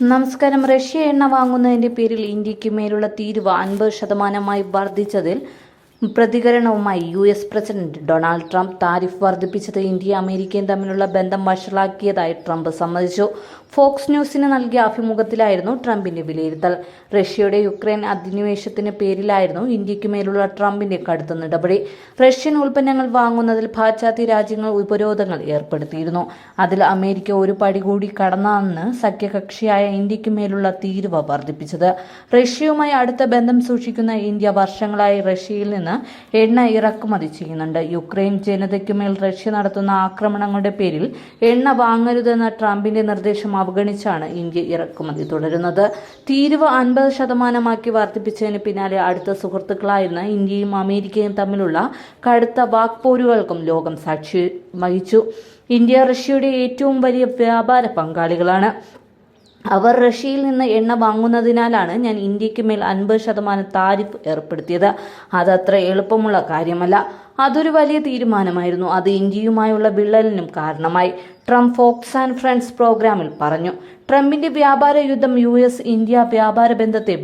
നമസ്കാരം. റഷ്യ എണ്ണ വാങ്ങുന്നതിന്റെ പേരിൽ ഇന്ത്യയ്ക്ക് മേലുള്ള തീരുവ അൻപത് ശതമാനമായി വർദ്ധിച്ചതിൽ പ്രതികരണവുമായി U S president Donald Trump tariff വർദ്ധിപ്പിച്ചത് India അമേരിക്കയും തമ്മിലുള്ള ബന്ധം വഷളാക്കിയതായി ട്രംപ് സമ്മതിച്ചു. ഫോക്സ് ന്യൂസിന് നൽകിയ അഭിമുഖത്തിലായിരുന്നു ട്രംപിന്റെ വിലയിരുത്തൽ. റഷ്യയുടെ യുക്രൈൻ അധിനിവേശത്തിന് പേരിലായിരുന്നു ഇന്ത്യയ്ക്ക് മേലുള്ള ട്രംപിന്റെ കടുത്ത നടപടി. റഷ്യൻ ഉൽപ്പന്നങ്ങൾ വാങ്ങുന്നതിൽ പാശ്ചാത്യ രാജ്യങ്ങൾ ഉപരോധങ്ങൾ ഏർപ്പെടുത്തിയിരുന്നു. അതിൽ അമേരിക്ക ഒരു പടി കൂടി കടന്നാണെന്ന് സഖ്യകക്ഷിയായ ഇന്ത്യയ്ക്ക് മേലുള്ള തീരുവ വർദ്ധിപ്പിച്ചത്. റഷ്യയുമായി അടുത്ത ബന്ധം സൂക്ഷിക്കുന്ന ഇന്ത്യ വർഷങ്ങളായി റഷ്യയിൽ നിന്ന് എണ്ണ ഇറക്കുമതി ചെയ്യുന്നുണ്ട്. യുക്രൈൻ ജനതയ്ക്കുമേൽ റഷ്യ നടത്തുന്ന ആക്രമണങ്ങളുടെ പേരിൽ എണ്ണ വാങ്ങരുതെന്ന ട്രംപിന്റെ നിർദ്ദേശം അവഗണിച്ചാണ് ഇന്ത്യ ഇറക്കുമതി തുടരുന്നത്. തീരുവ അൻപത് ശതമാനമാക്കി വർദ്ധിപ്പിച്ചതിന് പിന്നാലെ അടുത്ത സുഹൃത്തുക്കളായിരുന്ന ഇന്ത്യയും അമേരിക്കയും തമ്മിലുള്ള കടുത്ത വാക്പോരുകൾക്കും ലോകം സാക്ഷി വഹിച്ചു. ഇന്ത്യ റഷ്യയുടെ ഏറ്റവും വലിയ വ്യാപാര പങ്കാളികളാണ്. അവർ റഷ്യയിൽ നിന്ന് എണ്ണ വാങ്ങുന്നതിനാലാണ് ഞാൻ ഇന്ത്യയ്ക്ക് മേൽ അൻപത് ശതമാനം താരിഫ് ഏർപ്പെടുത്തിയത്. അതത്ര എളുപ്പമുള്ള കാര്യമല്ല. അതൊരു വലിയ തീരുമാനമായിരുന്നു. അത് ഇന്ത്യയുമായുള്ള വിള്ളലിനും കാരണമായി. ട്രംപ് ഫോക്സ് ആൻഡ് ഫ്രണ്ട്സ് പ്രോഗ്രാമിൽ പറഞ്ഞു. ട്രംപിന്റെ വ്യാപാര യുദ്ധം യു എസ് ഇന്ത്യ വ്യാപാര ബന്ധത്തെ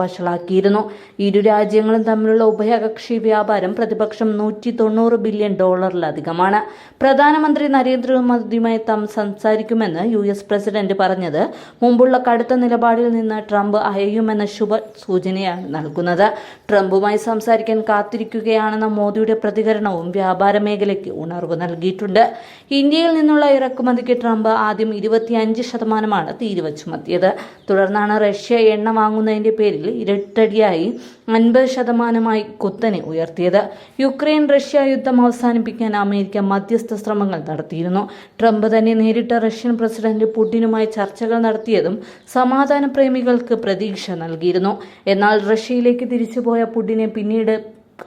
വഷളാക്കിയിരുന്നു. ഇരു രാജ്യങ്ങളും തമ്മിലുള്ള ഉഭയകക്ഷി വ്യാപാരം പ്രതിപക്ഷം നൂറ്റി തൊണ്ണൂറ് ബില്യൺ ഡോളറിലധികമാണ്. പ്രധാനമന്ത്രി നരേന്ദ്രമോദിയുമായി താം സംസാരിക്കുമെന്ന് യു എസ് പ്രസിഡന്റ് പറഞ്ഞത്. മുമ്പുള്ള കടുത്ത നിലപാടിൽ നിന്ന് ട്രംപ് അയയുമെന്ന ശുഭ സൂചനയാണ് നൽകുന്നത്. ട്രംപുമായി സംസാരിക്കാൻ കാത്തിരിക്കുകയാണെന്ന മോദിയുടെ പ്രതികരണവും വ്യാപാര മേഖലയ്ക്ക് ഉണർവ് നൽകിയിട്ടുണ്ട്. ഇന്ത്യയിൽ നിന്നുള്ള ഇറക്കുമതിക്ക് ട്രംപ് ആദ്യം ഇരുപത്തിയഞ്ച് ശതമാനമാണ് തീരുവ ചുമത്തിയത്. തുടർന്നാണ് റഷ്യ എണ്ണ വാങ്ങുന്നതിന്റെ പേരിൽ ഇരട്ടടിയായി അൻപത് ശതമാനമായി കുത്തനെ ഉയർത്തിയത്. യുക്രൈൻ റഷ്യ യുദ്ധം അവസാനിപ്പിക്കാൻ അമേരിക്ക മധ്യസ്ഥ ശ്രമങ്ങൾ നടത്തിയിരുന്നു. ട്രംപ് തന്നെ നേരിട്ട് റഷ്യൻ പ്രസിഡന്റ് പുടിനുമായി ചർച്ചകൾ നടത്തിയതും സമാധാന പ്രേമികൾക്ക് പ്രതീക്ഷ നൽകിയിരുന്നു. എന്നാൽ റഷ്യയിലേക്ക് തിരിച്ചുപോയ പുടിനെ പിന്നീട്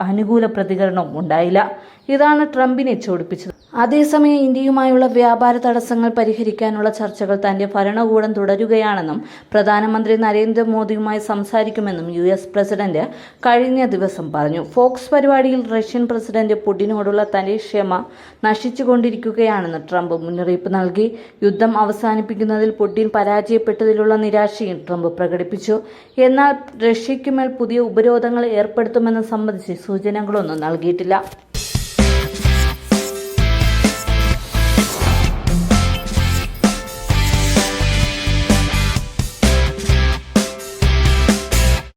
അനുകൂല പ്രതികരണം ഉണ്ടായില്ല. ഇതാണ് ട്രംപിനെ ചോടിപ്പിച്ചത്. അതേസമയം ഇന്ത്യയുമായുള്ള വ്യാപാര തടസ്സങ്ങൾ പരിഹരിക്കാനുള്ള ചർച്ചകൾ തന്റെ ഭരണകൂടം തുടരുകയാണെന്നും പ്രധാനമന്ത്രി നരേന്ദ്രമോദിയുമായി സംസാരിക്കുമെന്നും യു എസ് പ്രസിഡന്റ് കഴിഞ്ഞ ദിവസം പറഞ്ഞു. ഫോക്സ് പരിപാടിയിൽ റഷ്യൻ പ്രസിഡന്റ് പുടിനോടുള്ള തന്റെ ക്ഷമ നശിച്ചുകൊണ്ടിരിക്കുകയാണെന്ന് ട്രംപ് മുന്നറിയിപ്പ് നൽകി. യുദ്ധം അവസാനിപ്പിക്കുന്നതിൽ പുടിൻ പരാജയപ്പെട്ടതിലുള്ള നിരാശയും ട്രംപ് പ്രകടിപ്പിച്ചു. എന്നാൽ റഷ്യയ്ക്കുമേൽ പുതിയ ഉപരോധങ്ങൾ ഏർപ്പെടുത്തുമെന്ന് സംബന്ധിച്ച് സൂചനകളൊന്നും നൽകിയിട്ടില്ല.